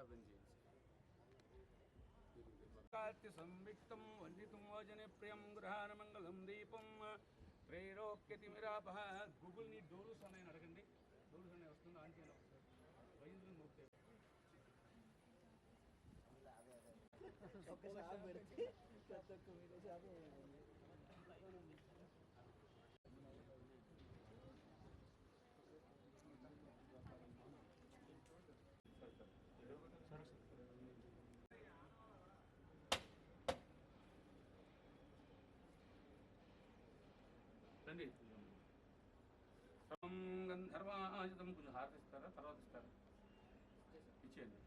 దీపార్థం చేయండి కార్త్య సంవిక్తం వందితం వజనే ప్రియం గృహాన మంగళం దీపం త్రైలోక్యతి మిరాప గూగుల్ ని డోలుస్ అని అడగండి డోలుస్ అనే వస్తుంది ఆన్ చేయాలి ఒకసారి వైద్యులు మూర్తి ఒక్క షాప్ పెడితే రండి సర్వం గంధర్వాయుధం కొంచెం హారతిస్తారా తర్వాత ఇస్తారా. ఇచ్చేయండి.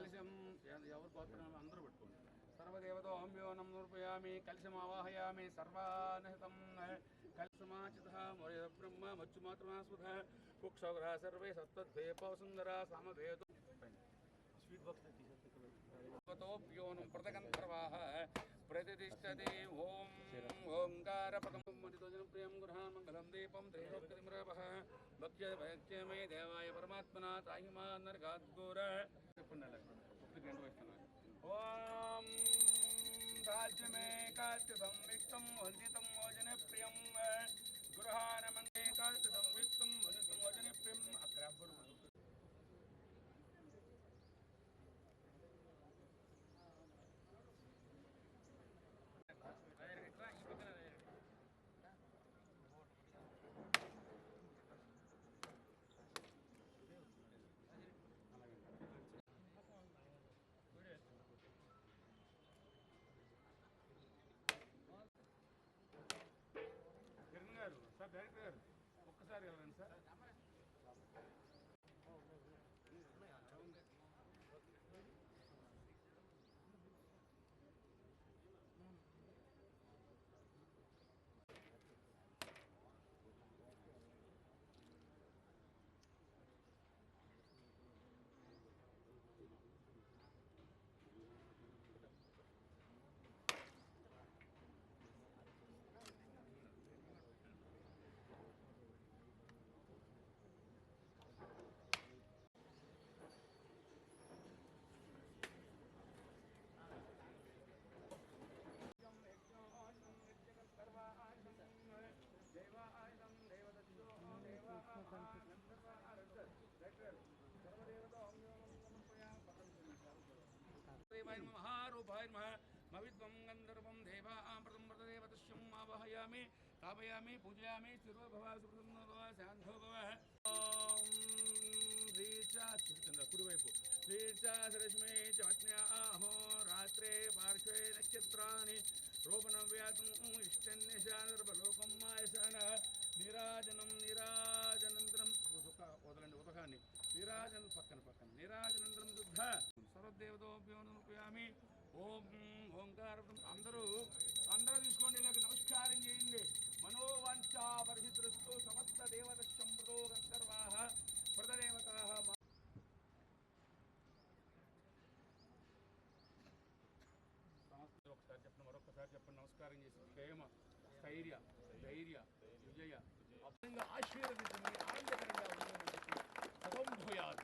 కలిశం ఎ- ఎవరు పోతున్నారో అందరూ పెట్టుకోండి సర్వదేవతో హోమ్యోనం నృపయామి కలిశం ఆవాహయామి సర్వానహితం కలిసమాచిత బ్రహ్మ మచ్చుమాత్రమాస్పద కుక్షగ్రహ సర్వే సత్వద్వైపసుందర సామవేదు స్వీట్ బాక్స్ తీసేస్తోప్యోనం ప్రతగంధర్వాః ప్రతిష్టతి ఓం ఓంకారపదం మణితోజనం ప్రియం గృహామంగళం దీపం త్రైలోక్యతిమరవః భక్త్య భక్త్యమే దేవాయ పరమాత్మనా తాహిమా राज्य में कात्य संविक्तम वंदितम प्रियम మహారూపాయ నమ మవిద్వం గంధర్వం దేవామృతం వ్రతదేవతశ్యం ఆవహయామి తాపయామి పూజయామి స్థిరో భవ సుప్రసన్నో భవ శాంతో భవ చూపుతుంది కుడివైపు శ్రీచా సరస్మే రాత్రే పార్శ్వే నక్షత్రాన్ని రూపణం వ్యాసం ఇష్టన్యశానర్వలోకం మాయశాన నీరాజనం నీరాజనంతరం ఉదక వదలండి ఉదకాన్ని నిరాజన పక్కన పక్కన నిరాజనంతరం శుద్ధ సర్వదేవతోభ్యో ఓం ఓంకారం. అందరూ అందరూ తీసుకోండి ఇలాగ నమస్కారం చేయండి. మనోవాంఛా పరిహితృస్తు సమస్త దేవత సంప్రదో గంధర్వాహ ప్రతదేవతాః మా- ఒకసారి చెప్పండి మరొకసారి చెప్పండి. నమస్కారం చేసి క్షేమ స్థైర్య ధైర్య విజయ ఆశీర్వదించండి ఆనందకరంగా ఉందని చెప్పి సదంభూయాత్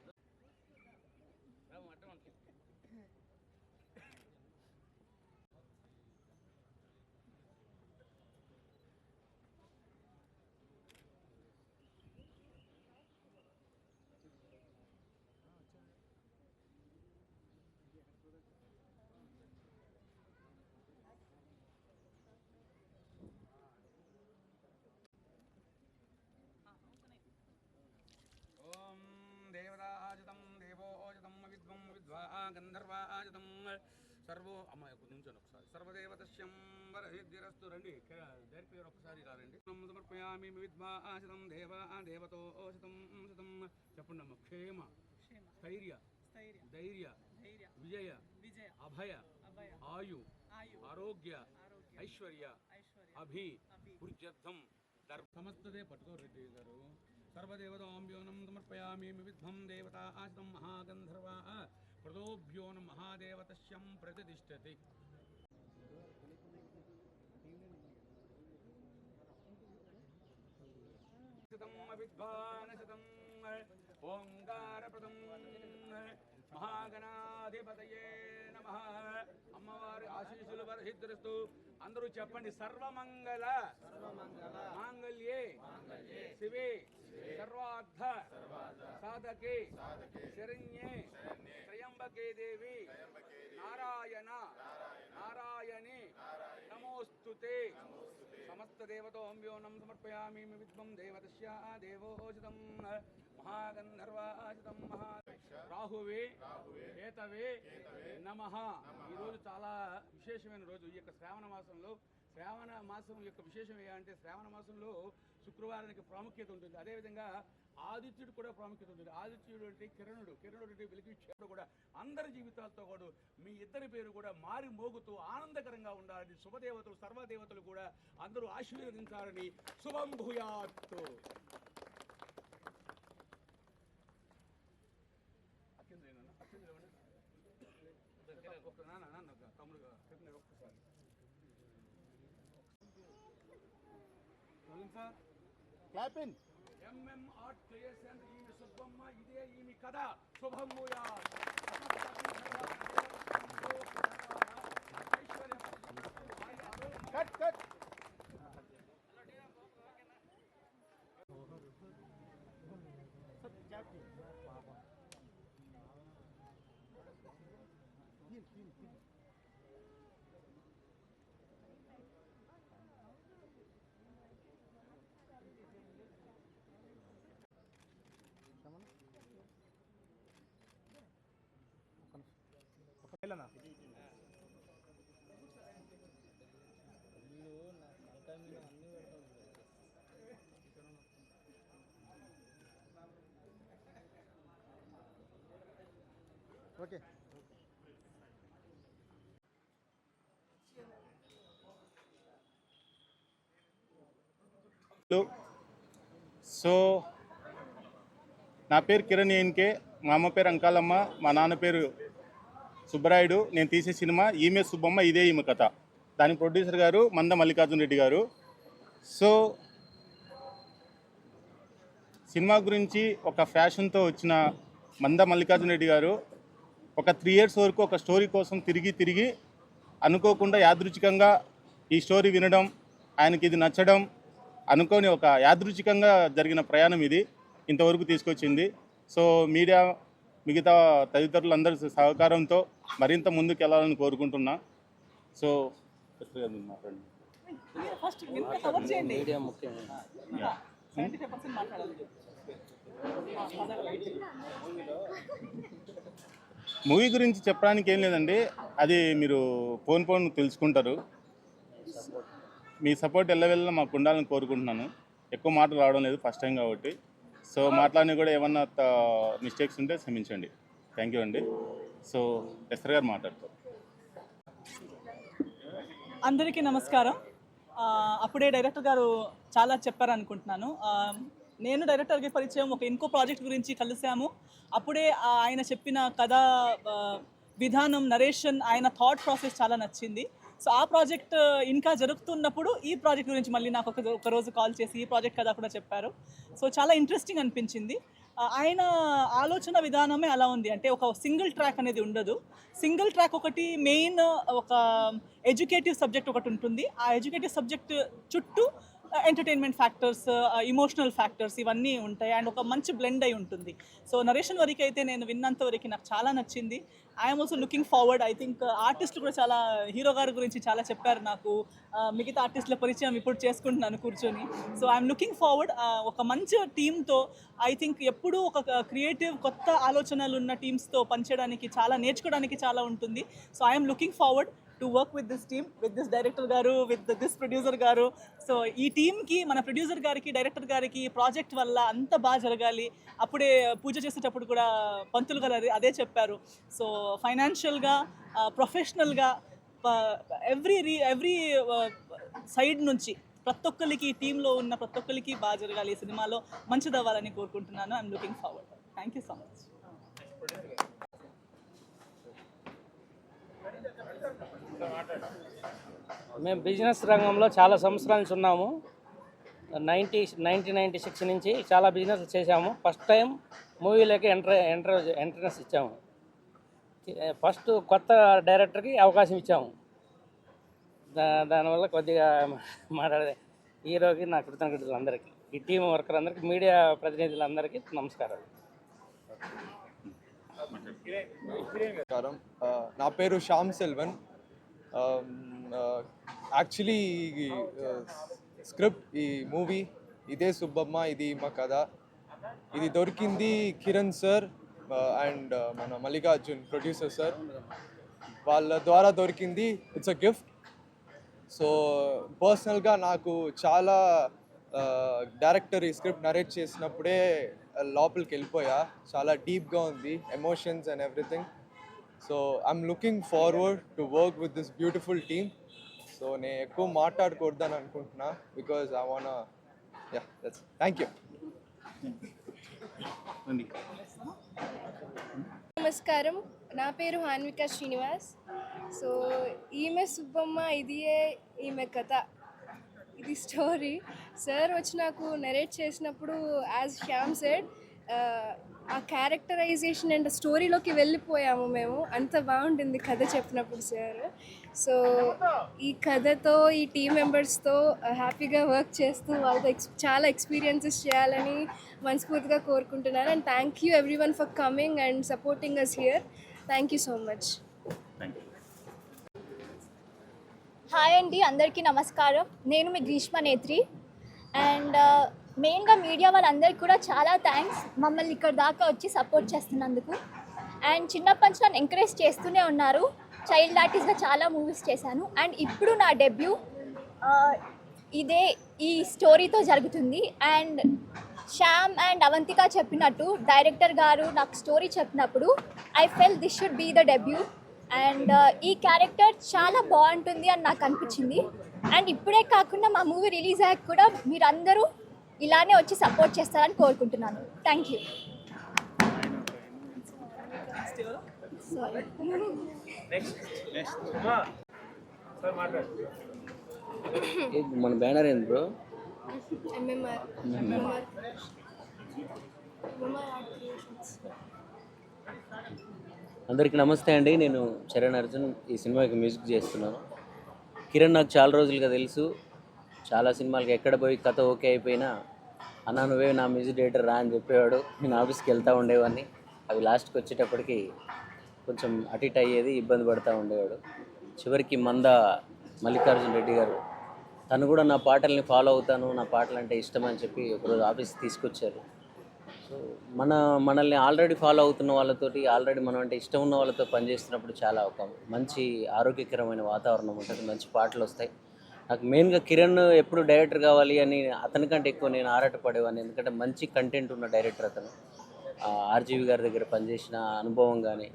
రాము, అడ్డం అనుకో. ఓం దేవతాజితం దేవోజితం విద్వం గంధర్వాజితం సర్వో అమ్మ నుంచొని ఒకసారి. సర్వదేవతస్యం వరసిద్ధిరస్తు రండి డైరెక్ట్ ఒకసారి రారండి. సమర్పయామి విద్వా ఆశితం దేవ దేవతో ఓషితం శతం. చెప్పండి అమ్మ క్షేమ క్షేమ స్థైర్య ధైర్య ధైర్య విజయ విజయ అభయ అభయ ఆయు ఆయు ఆరోగ్య ఐశ్వర్య ఐశ్వర్య అభి పురుషర్థం సమస్తదే పట్టుకోరెడ్డి గారు. సర్వదేవతాంభ్యోనం సమర్పయామి వివిధం దేవతా ఆశితం మహాగంధర్వా. ప్రదోభ్యో మహాదేవతస్యం ప్రతిష్టతి. శతం విద్వానశతం ఓంకారప్రదం. మహాగణాధిపతయే నమ. అమ్మవారి ఆశీస్సులు వరసిద్ధరిస్తూ అందరూ చెప్పండి సర్వమంగళ. మాంగళ్యే. శివే. సర్వార్థ. సాధకే. శరణ్యే. త్రయంబకే దేవి నారాయణ. నారాయణి. నమోస్తుతే. సమస్త దేవతోంభ్యోనం సమర్పయామి. విద్వం దేవతస్య దేవోచితం. మహాగంధర్వాచితం మహా రాహువే. కేతవే. నమ. ఈరోజు చాలా విశేషమైన రోజు. ఈ యొక్క శ్రావణ మాసంలో శ్రావణ మాసం యొక్క విశేషం ఏంటంటే శ్రావణ మాసంలో శుక్రవారానికి ప్రాముఖ్యత ఉంటుంది. అదేవిధంగా ఆదిత్యుడు కూడా ప్రాముఖ్యత ఉంటుంది. ఆదిత్యుడు అంటే కిరణుడు. కిరణుడు అంటే వెలిగించాడు కూడా అందరి జీవితాలతో కూడా మీ ఇద్దరి పేరు కూడా మారి మోగుతూ ఆనందకరంగా ఉండాలని శుభదేవతలు సర్వదేవతలు కూడా అందరూ ఆశీర్వదించాలని శుభం భూయాత్ అత్యంత ఏనన్నా? అత్యంత ఏమన్నా? ఒక్క నాన్న నాన్న తమ్ముడు కింద ఒక్కసారి చూడండి sir clapping MM art creation ఈమె సుబ్బమ్మ ఇదే ఈమె కథ శుభమ్ముయా కట్ కట్ వెళ్ళనా ఓకే. సో నా పేరు కిరణ్ ఏన్కే మా అమ్మ పేరు అంకాలమ్మ మా నాన్న పేరు సుబ్బరాయుడు నేను తీసే సినిమా ఈమె సుబ్బమ్మ ఇదే ఈమె కథ. దాని ప్రొడ్యూసర్ గారు మంద మల్లికార్జున రెడ్డి గారు. సో సినిమా గురించి ఒక ఫ్యాషన్తో వచ్చిన మంద మల్లికార్జున రెడ్డి గారు ఒక త్రీ ఇయర్స్ వరకు ఒక స్టోరీ కోసం తిరిగి తిరిగి అనుకోకుండా యాదృచ్ఛికంగా ఈ స్టోరీ వినడం ఆయనకి ఇది నచ్చడం అనుకోని ఒక యాదృచ్ఛికంగా జరిగిన ప్రయాణం ఇది ఇంతవరకు తీసుకొచ్చింది. సో మీడియా మిగతా తదితరులందరి సహకారంతో మరింత ముందుకు వెళ్ళాలని కోరుకుంటున్నా. సో మాట్లాడండి ఫస్ట్ ఇంకా కవర్ చేయండి. మీడియా మూవీ గురించి చెప్పడానికి ఏం లేదండి. అది మీరు ఫోన్ ఫోన్ తెలుసుకుంటారు. మీ సపోర్ట్ ఎల్లవెల్ల మాకు ఉండాలని కోరుకుంటున్నాను. ఎక్కువ మాటలు రావడం లేదు ఫస్ట్ టైం కాబట్టి. సో మాట్లాడిన కూడా ఏమన్నా మిస్టేక్స్ ఉంటే క్షమించండి. థ్యాంక్ యూ అండి. సో ఎస్ఆర్ గారు మాట్లాడతారు అందరికీ నమస్కారం. అప్పుడే డైరెక్టర్ గారు చాలా చెప్పారు అనుకుంటున్నాను నేను డైరెక్టర్కి పరిచయం ఒక ఇంకో ప్రాజెక్ట్ గురించి కలిసాము అప్పుడే ఆయన చెప్పిన కథ విధానం నరేషన్ ఆయన థాట్ ప్రాసెస్ చాలా నచ్చింది. సో ఆ ప్రాజెక్ట్ ఇంకా జరుగుతున్నప్పుడు ఈ ప్రాజెక్ట్ గురించి మళ్ళీ నాకు ఒక ఒక రోజు కాల్ చేసి ఈ ప్రాజెక్ట్ కథ కూడా చెప్పారు. సో చాలా ఇంట్రెస్టింగ్ అనిపించింది. ఆయన ఆలోచన విధానమే అలా ఉంది. అంటే ఒక సింగిల్ ట్రాక్ అనేది ఉండదు. సింగిల్ ట్రాక్ ఒకటి మెయిన్ ఒక ఎడ్యుకేటివ్ సబ్జెక్ట్ ఒకటి ఉంటుంది. ఆ ఎడ్యుకేటివ్ సబ్జెక్ట్ చుట్టూ ఎంటర్టైన్మెంట్ ఫ్యాక్టర్స్ ఇమోషనల్ ఫ్యాక్టర్స్ ఇవన్నీ ఉంటాయి. అండ్ ఒక మంచి బ్లెండ్ అయి ఉంటుంది. సో నరేషన్ వరకు అయితే నేను విన్నంత వరకు నాకు చాలా నచ్చింది. I'm also looking forward I think artist కూడా చాలా హీరో గారి గురించి చాలా చెప్పారు నాకు. Uh, మిగతా ఆర్టిస్టుల పరిచయం ఇప్పుడు చేసుకుంటున్నాను కూర్చొని. సో ఐఎమ్ లుకింగ్ ఫార్వర్డ్ ఒక మంచి టీంతో ఐ థింక్ ఎప్పుడూ ఒక uh, క్రియేటివ్ కొత్త ఆలోచనలు ఉన్న టీమ్స్తో పనిచేయడానికి చాలా నేర్చుకోవడానికి చాలా ఉంటుంది. So I'm looking forward to work with this team with this director గారు విత్ దిస్ ప్రొడ్యూసర్ గారు. సో ఈ టీంకి మన ప్రొడ్యూసర్ గారికి డైరెక్టర్ గారికి ప్రాజెక్ట్ వల్ల అంత బాగా జరగాలి. అప్పుడే పూజ చేసేటప్పుడు కూడా పంతులు గారు అదే చెప్పారు. సో ఫైనాన్షియల్గా ప్రొఫెషనల్గా ఎవ్రీ రీ ఎవ్రీ సైడ్ నుంచి ప్రతి ఒక్కరికి టీంలో ఉన్న ప్రతి ఒక్కరికి బాగా జరగాలి ఈ సినిమాలో. మంచిది అవ్వాలని కోరుకుంటున్నాను. I'm looking forward thank you so much మేము బిజినెస్ రంగంలో చాలా సంవత్సరాల నుంచి ఉన్నాము. నైంటీ నైన్టీన్ నైంటీ సిక్స్ నుంచి చాలా బిజినెస్ చేశాము. ఫస్ట్ టైం మూవీలోకి ఎంటర్ ఎంటర్ ఎంట్రన్స్ ఇచ్చాము. ఫస్ట్ కొత్త డైరెక్టర్కి అవకాశం ఇచ్చాము. దా దానివల్ల కొద్దిగా మాట్లాడే హీరోకి నా కృతజ్ఞతలు అందరికీ ఈ టీం వర్కర్ అందరికీ మీడియా ప్రతినిధులందరికీ నమస్కారాలు. నమస్కారం. నా పేరు Shyam Selvan. Um, uh, actually ఈ uh, స్క్రిప్ట్ ఈ మూవీ ఇదే సుబ్బమ్మ ఇది మా కథ. ఇది దొరికింది కిరణ్ సార్ uh, అండ్ మన మల్లికార్జున్ ప్రొడ్యూసర్ సార్. వాళ్ళ ద్వారా దొరికింది. ఇట్స్ అ గిఫ్ట్ సో పర్సనల్గా నాకు చాలా డైరెక్టర్ ఈ స్క్రిప్ట్ నరేట్ చేసినప్పుడే లోపలికి వెళ్ళిపోయా. చాలా డీప్గా ఉంది emotions and everything so I'm looking forward to work with this beautiful team so నేను ఎక్కువ మాట్లాడకూడదని అనుకుంటున్నా because I wanna that's thank you నమస్కారం. నా పేరు హాన్విక శ్రీనివాస్. సో ఈమె సుబ్బమ్మ ఇదియే ఈమె కథ. ఇది స్టోరీ సార్ వచ్చి నాకు నెరేట్ చేసినప్పుడు యాజ్ శ్యామ్ సెడ్ ఆ క్యారెక్టరైజేషన్ అండ్ స్టోరీలోకి వెళ్ళిపోయాము మేము. అంత బాగుంటుంది కథ చెప్పినప్పుడు సార్ సో ఈ కథతో ఈ టీం మెంబర్స్తో హ్యాపీగా వర్క్ చేస్తూ వాళ్ళతో ఎక్స్ చాలా ఎక్స్పీరియన్సెస్ చేయాలని మనస్ఫూర్తిగా కోరుకుంటున్నాను. And thank you everyone for coming and supporting us here thank you so much hi అండి అందరికీ నమస్కారం. నేను మీ గ్రీష్మ నేత్రి. అండ్ మెయిన్గా మీడియా వాళ్ళందరికీ కూడా చాలా థ్యాంక్స్ మమ్మల్ని ఇక్కడ దాకా వచ్చి సపోర్ట్ చేస్తున్నందుకు. అండ్ చిన్నప్పటి నుంచి నన్ను ఎంకరేజ్ చేస్తూనే ఉన్నారు. చైల్డ్ ఆర్టిస్ట్గా చాలా మూవీస్ చేశాను. అండ్ ఇప్పుడు నా డెబ్యూ ఇదే ఈ స్టోరీతో జరుగుతుంది. అండ్ శ్యామ్ అండ్ అవంతిక చెప్పినట్టు డైరెక్టర్ గారు నాకు స్టోరీ చెప్పినప్పుడు I felt this should be the debut and ఈ క్యారెక్టర్ చాలా బాగుంటుంది అని నాకు అనిపించింది. అండ్ ఇప్పుడే కాకుండా మా మూవీ రిలీజ్ అయ్యాక కూడా మీరందరూ ఇలానే వచ్చి సపోర్ట్ చేస్తారని కోరుకుంటున్నాను. థ్యాంక్ యూ మన బ్యానర్ ఏంది బ్రో? ఎంఎంఆర్ ఎంఎంఆర్ అందరికీ నమస్తే అండి. నేను చరణ్ అర్జున్ ఈ సినిమాకి మ్యూజిక్ చేస్తున్నాను. కిరణ్ నాకు చాలా రోజులుగా తెలుసు. చాలా సినిమాలకి ఎక్కడ పోయి కథ ఓకే అయిపోయినా అన్న నువ్వే నా మ్యూజిక్ డైరెక్టర్ రా అని చెప్పేవాడు. నేను ఆఫీస్కి వెళ్తూ ఉండేవాడిని అవి లాస్ట్కి వచ్చేటప్పటికి కొంచెం అటిట్ అయ్యేది ఇబ్బంది పడుతూ ఉండేవాడు. చివరికి మంద మల్లికార్జున రెడ్డి గారు తను కూడా నా పాటల్ని ఫాలో అవుతాను నా పాటలు అంటే ఇష్టం అని చెప్పి ఒకరోజు ఆఫీస్కి తీసుకొచ్చారు. సో మన మనల్ని ఆల్రెడీ ఫాలో అవుతున్న వాళ్ళతోటి ఆల్రెడీ మనం అంటే ఇష్టం ఉన్న వాళ్ళతో పనిచేస్తున్నప్పుడు చాలా ఒక మంచి ఆరోగ్యకరమైన వాతావరణం ఉంటుంది మంచి పాటలు వస్తాయి. నాకు మెయిన్గా కిరణ్ ఎప్పుడు డైరెక్టర్ కావాలి అని అతనికంటే ఎక్కువ నేను ఆరాటపడేవాడిని. ఎందుకంటే మంచి కంటెంట్ ఉన్న డైరెక్టర్ అతను. ఆర్జీవి గారి దగ్గర పనిచేసిన అనుభవం కానీ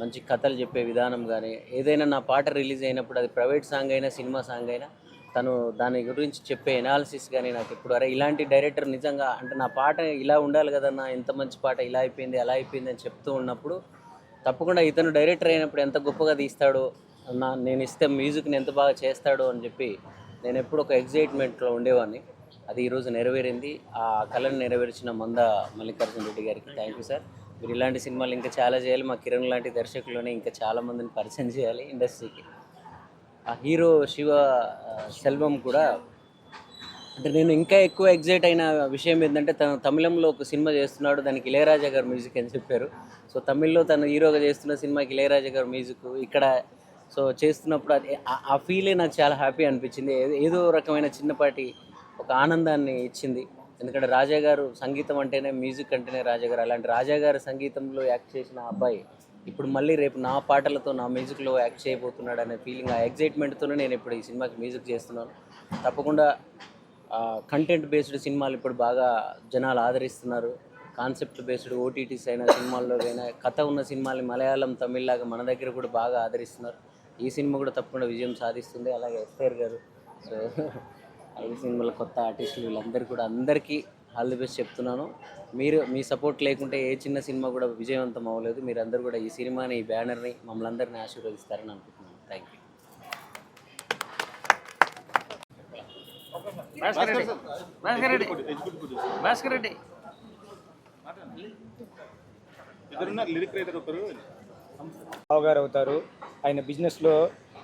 మంచి కథలు చెప్పే విధానం కానీ ఏదైనా నా పాట రిలీజ్ అయినప్పుడు అది ప్రైవేట్ సాంగ్ అయినా సినిమా సాంగ్ అయినా తను దాని గురించి చెప్పే ఎనాలిసిస్ కానీ నాకు ఇప్పుడు అరే ఇలాంటి డైరెక్టర్ నిజంగా అంటే నా పాట ఇలా ఉండాలి కదన్నా ఎంత మంచి పాట ఇలా అయిపోయింది అలా అయిపోయింది అని చెప్తూ ఉన్నప్పుడు తప్పకుండా ఇతను డైరెక్టర్ అయినప్పుడు ఎంత గొప్పగా తీస్తాడో నా నేను ఇస్తే మ్యూజిక్ని ఎంత బాగా చేస్తాడో అని చెప్పి నేను ఎప్పుడు ఒక ఎగ్జైట్మెంట్లో ఉండేవాడిని. అది ఈరోజు నెరవేరింది. ఆ కళను నెరవేర్చిన మంద మల్లికార్జున రెడ్డి గారికి థ్యాంక్ యూ సార్ మీరు ఇలాంటి సినిమాలు ఇంకా చాలా చేయాలి. మా కిరణ్ లాంటి దర్శకులని ఇంకా చాలా మందిని పరిచయం చేయాలి ఇండస్ట్రీకి. ఆ హీరో శివ సెల్వం కూడా అంటే నేను ఇంకా ఎక్కువ ఎగ్జైట్ అయిన విషయం ఏంటంటే తను తమిళంలో ఒక సినిమా చేస్తున్నాడు. దానికి ఇళయరాజా గారు మ్యూజిక్ అని చెప్పారు. సో తమిళ్ళో తను హీరోగా చేస్తున్న సినిమాకి ఇళయరాజా గారు మ్యూజిక్. ఇక్కడ సో చేస్తున్నప్పుడు అది ఆ- ఫీలే నాకు చాలా హ్యాపీ అనిపించింది. ఏదో- ఏదో రకమైన చిన్నపాటి ఒక ఆనందాన్ని ఇచ్చింది. ఎందుకంటే రాజా గారు సంగీతం అంటేనే మ్యూజిక్ అంటేనే రాజా గారు. అలాంటి రాజా గారు సంగీతంలో యాక్ట్ చేసిన అబ్బాయి ఇప్పుడు మళ్ళీ రేపు నా పాటలతో నా మ్యూజిక్లో యాక్ట్ చేయబోతున్నాడు అనే ఫీలింగ్ ఆ ఎగ్జైట్మెంట్తోనే నేను ఇప్పుడు ఈ సినిమాకి మ్యూజిక్ చేస్తున్నాను. తప్పకుండా కంటెంట్ బేస్డ్ సినిమాలు ఇప్పుడు బాగా జనాలు ఆదరిస్తున్నారు. కాన్సెప్ట్ బేస్డ్ ఓటీటీస్ అయిన సినిమాల్లో అయినా కథ ఉన్న సినిమాలు మలయాళం తమిళ్ లాగా మన దగ్గర కూడా బాగా ఆదరిస్తున్నారు. ఈ సినిమా కూడా తప్పకుండా విజయం సాధిస్తుంది. అలాగే ఎస్ఆర్ గారు. సో ఈ సినిమాలో కొత్త ఆర్టిస్టులు వీళ్ళందరూ కూడా అందరికీ ఆల్ ది బెస్ట్ చెప్తున్నాను. మీరు మీ సపోర్ట్ లేకుంటే ఏ చిన్న సినిమా కూడా విజయవంతం అవ్వలేదు. మీరందరూ కూడా ఈ సినిమాని ఈ బ్యానర్ని మమ్మల్ని అందరినీ ఆశీర్వదిస్తారని అనుకుంటున్నాను. థ్యాంక్ యూ లిరిక్ రైటర్ ఒకరు. రావు గారు అవుతారు. ఆయన బిజినెస్లో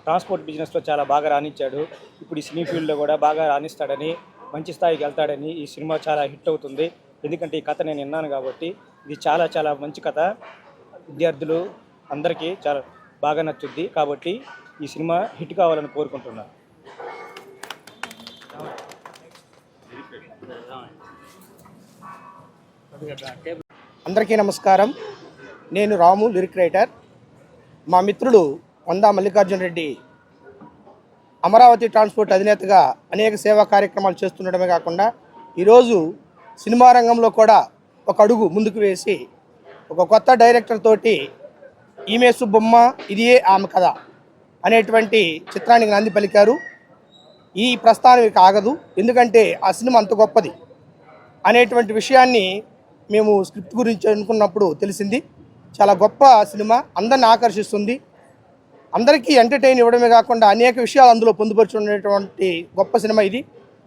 ట్రాన్స్పోర్ట్ బిజినెస్లో చాలా బాగా రాణించాడు. ఇప్పుడు ఈ సినీ ఫీల్డ్లో కూడా బాగా రాణిస్తాడని మంచి స్థాయికి వెళ్తాడని ఈ సినిమా చాలా హిట్ అవుతుంది. ఎందుకంటే ఈ కథ నేను విన్నాను కాబట్టి ఇది చాలా చాలా మంచి కథ. విద్యార్థులు అందరికీ చాలా బాగా నచ్చుద్ది కాబట్టి ఈ సినిమా హిట్ కావాలని కోరుకుంటున్నాను. అందరికీ నమస్కారం. నేను రాము లిరిక్ రైటర్. మా మిత్రుడు వందా మల్లికార్జున రెడ్డి అమరావతి ట్రాన్స్పోర్ట్ అధినేతగా అనేక సేవా కార్యక్రమాలు చేస్తుండడమే కాకుండా ఈరోజు సినిమా రంగంలో కూడా ఒక అడుగు ముందుకు వేసి ఒక కొత్త డైరెక్టర్ తోటి ఈమె సుబ్బమ్మ ఇదియే ఆమె కథ అనేటువంటి చిత్రానికి నాంది పలికారు. ఈ ప్రస్థానం ఇక ఆగదు. ఎందుకంటే ఆ సినిమా అంత గొప్పది అనేటువంటి విషయాన్ని మేము స్క్రిప్ట్ గురించి అనుకున్నప్పుడు తెలిసింది. చాలా గొప్ప సినిమా. అందరిని ఆకర్షిస్తుంది. అందరికీ ఎంటర్టైన్ ఇవ్వడమే కాకుండా అనేక విషయాలు అందులో పొందుపరుచుకునేటువంటి గొప్ప సినిమా ఇది.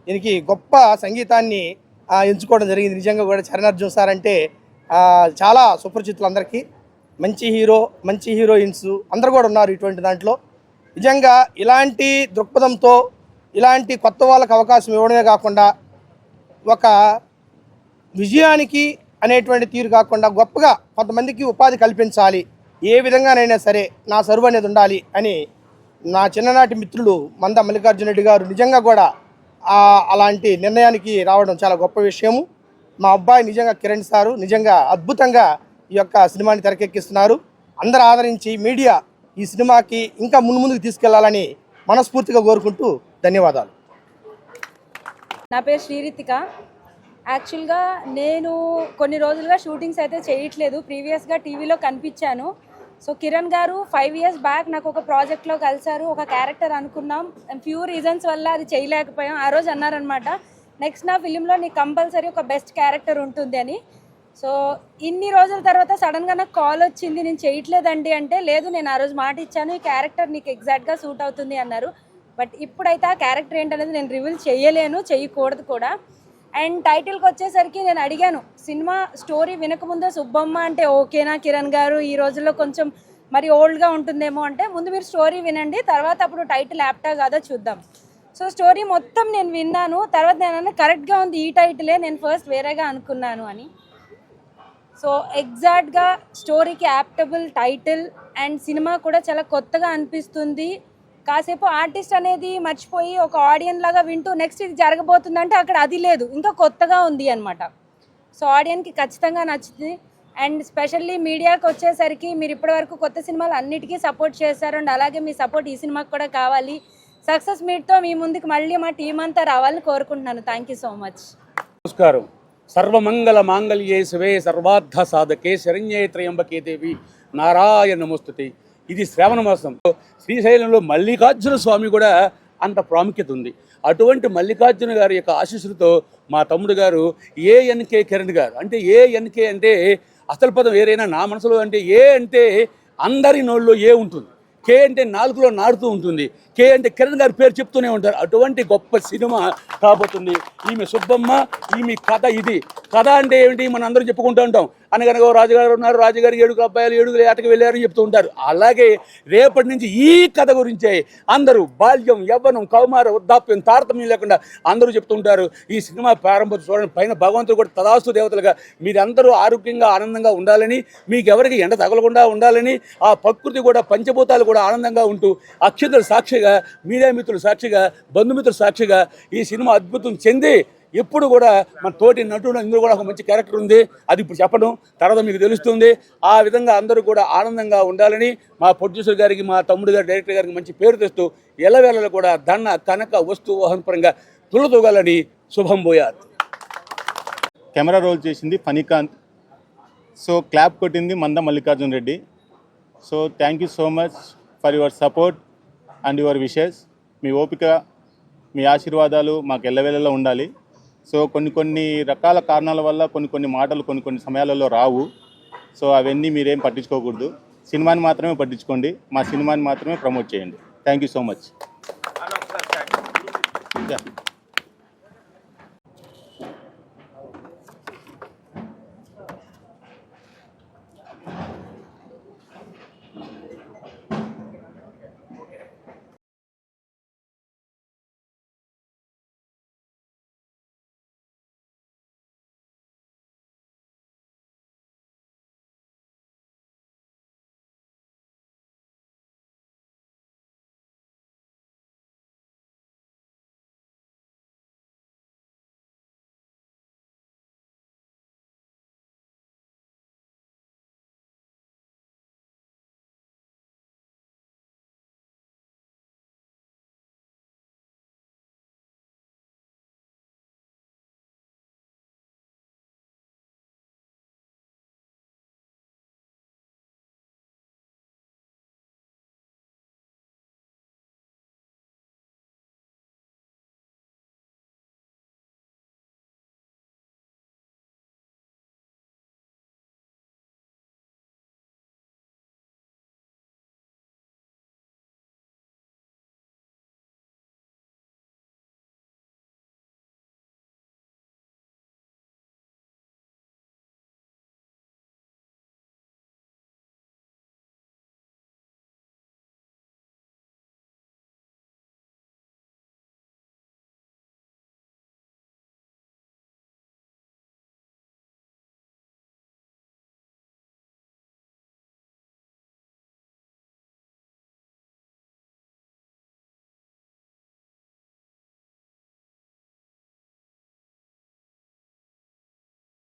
దీనికి గొప్ప సంగీతాన్ని ఎంచుకోవడం జరిగింది. నిజంగా కూడా చరణార్జున్ సార్ అంటే చాలా సుపరిచితులు అందరికీ. మంచి హీరో మంచి హీరోయిన్స్ అందరు కూడా ఉన్నారు ఇటువంటి దాంట్లో. నిజంగా ఇలాంటి దృక్పథంతో ఇలాంటి కొత్త వాళ్ళకి అవకాశం ఇవ్వడమే కాకుండా ఒక విజయానికి అనేటువంటి తీరు కాకుండా గొప్పగా కొంతమందికి ఉపాధి కల్పించాలి ఏ విధంగానైనా సరే నా సరువు అనేది ఉండాలి అని నా చిన్ననాటి మిత్రులు మంద మల్లికార్జున రెడ్డి గారు నిజంగా కూడా అలాంటి నిర్ణయానికి రావడం చాలా గొప్ప విషయము. మా అబ్బాయి నిజంగా కిరణ్ సారు నిజంగా అద్భుతంగా ఈ యొక్క సినిమాని తెరకెక్కిస్తున్నారు. అందరూ ఆదరించి మీడియా ఈ సినిమాకి ఇంకా ముందు ముందుకు తీసుకెళ్ళాలని మనస్ఫూర్తిగా కోరుకుంటూ ధన్యవాదాలు. నా పేరు శ్రీరితిక. యాక్చువల్గా నేను కొన్ని రోజులుగా షూటింగ్స్ అయితే చేయట్లేదు. ప్రీవియస్గా టీవీలో కనిపించాను. సో కిరణ్ గారు ఫైవ్ ఇయర్స్ బ్యాక్ నాకు ఒక ప్రాజెక్ట్లో కలిసారు ఒక క్యారెక్టర్ అనుకున్నాం. ఫ్యూ రీజన్స్ వల్ల అది చేయలేకపోయాం. ఆ రోజు అన్నారనమాట నెక్స్ట్ నా ఫిలింలో నీకు కంపల్సరీ ఒక బెస్ట్ క్యారెక్టర్ ఉంటుంది అని. సో ఇన్ని రోజుల తర్వాత సడన్గా నాకు కాల్ వచ్చింది నేను చేయట్లేదండి అంటే లేదు నేను ఆ రోజు మాట ఇచ్చాను ఈ క్యారెక్టర్ నీకు ఎగ్జాక్ట్గా సూట్ అవుతుంది అన్నారు. బట్ ఇప్పుడైతే ఆ క్యారెక్టర్ ఏంటనేది నేను రివీల్ చేయలేను చేయకూడదు కూడా. అండ్ టైటిల్కి వచ్చేసరికి నేను అడిగాను సినిమా స్టోరీ వినకముందే సుబ్బమ్మ అంటే ఓకేనా కిరణ్ గారు? ఈ రోజుల్లో కొంచెం మరి ఓల్డ్గా ఉంటుందేమో అంటే ముందు మీరు స్టోరీ వినండి తర్వాత అప్పుడు టైటిల్ యాప్టా కాదా చూద్దాం. సో స్టోరీ మొత్తం నేను విన్నాను తర్వాత నేను కరెక్ట్గా ఉంది ఈ టైటిలే నేను ఫస్ట్ వేరేగా అనుకున్నాను అని. సో ఎగ్జాక్ట్గా స్టోరీకి యాప్టబుల్ టైటిల్ అండ్ సినిమా కూడా చాలా కొత్తగా అనిపిస్తుంది. కాసేపు ఆర్టిస్ట్ అనేది మర్చిపోయి ఒక ఆడియన్ లాగా వింటూ నెక్స్ట్ ఇది జరగబోతుందంటే అక్కడ అది లేదు. ఇంకా కొత్తగా ఉంది అనమాట సో ఆడియన్కి ఖచ్చితంగా నచ్చుతుంది. అండ్ స్పెషల్లీ మీడియాకి వచ్చేసరికి మీరు ఇప్పటివరకు కొత్త సినిమాలు అన్నిటికీ సపోర్ట్ చేశారు. అండ్ అలాగే మీ సపోర్ట్ ఈ సినిమాకి కూడా కావాలి. సక్సెస్ మీట్తో మీ ముందుకు మళ్ళీ మా టీం అంతా రావాలని కోరుకుంటున్నాను. థ్యాంక్ యూ సో మచ్ నమస్కారం. సర్వమంగళ మాంగళ్యే శివే సర్వార్థ సాధకే శరణ్యే త్రయంబకే దేవి. నారాయణ నమస్తుతి ఇది శ్రావణ మాసం. శ్రీశైలంలో మల్లికార్జున స్వామి కూడా అంత ప్రాముఖ్యత ఉంది. అటువంటి మల్లికార్జున గారి యొక్క ఆశీస్సులతో మా తమ్ముడు గారు ఏఎన్కే కిరణ్ గారు అంటే ఏఎన్కే అంటే అసలు పదం ఏదైనా నా మనసులో అంటే ఏ అంటే అందరి నోళ్ళు ఏ ఉంటుంది. కే అంటే నాలుగులో నాడుతూ ఉంటుంది. కే అంటే కిరణ్ గారి పేరు చెప్తూనే ఉంటారు. అటువంటి గొప్ప సినిమా కాబోతుంది. ఈమె సుబ్బమ్మ ఈమె కథ ఇది. కథ అంటే ఏమిటి? మనం అందరం చెప్పుకుంటూ ఉంటాం. అనగనగా రాజుగారు ఉన్నారు రాజుగారు ఏడుగురు అబ్బాయిలు ఏడుగురు ఏటకు వెళ్ళారని చెప్తూ ఉంటారు. అలాగే రేపటి నుంచి ఈ కథ గురించే అందరూ బాల్యం యవ్వనం కౌమార వృద్ధాప్యం తారతమ్యం లేకుండా అందరూ చెప్తుంటారు ఈ సినిమా ప్రారంభం చూడండి పైన భగవంతుడు కూడా తదాస్తు దేవతలుగా మీరందరూ ఆరోగ్యంగా ఆనందంగా ఉండాలని మీకు ఎవరికి ఎండ తగలకుండా ఉండాలని ఆ ప్రకృతి కూడా పంచభూతాలు కూడా ఆనందంగా ఉంటూ అక్షతలు సాక్షిగా మీడియా మిత్రులు సాక్షిగా బంధుమిత్రులు సాక్షిగా ఈ సినిమా అద్భుతం చెంది ఎప్పుడు కూడా మన తోటి నటుడు ఇందులో కూడా ఒక మంచి క్యారెక్టర్ ఉంది. అది ఇప్పుడు చెప్పడం తర్వాత మీకు తెలుస్తుంది. ఆ విధంగా అందరూ కూడా ఆనందంగా ఉండాలని మా ప్రొడ్యూసర్ గారికి మా తమ్ముడు గారి డైరెక్టర్ గారికి మంచి పేరు తెస్తూ ఎల్లవేళలో కూడా ధన కనక వస్తు వాహనపరంగా తులతూగాలని శుభం పోయారు కెమెరా రోల్ చేసింది ఫణికాంత్. సో క్లాప్ కొట్టింది Manda Mallikarjun Reddy. So thank you so much for your support and your wishes మీ ఓపిక మీ ఆశీర్వాదాలు మాకు ఎల్లవేళలో ఉండాలి. సో కొన్ని కొన్ని రకాల కారణాల వల్ల కొన్ని కొన్ని మాటలు కొన్ని కొన్ని సమయాలలో రావు. సో అవన్నీ మీరేం పట్టించుకోకూడదు. సినిమాని మాత్రమే పట్టించుకోండి. మా సినిమాని మాత్రమే ప్రమోట్ చేయండి. Thank you so much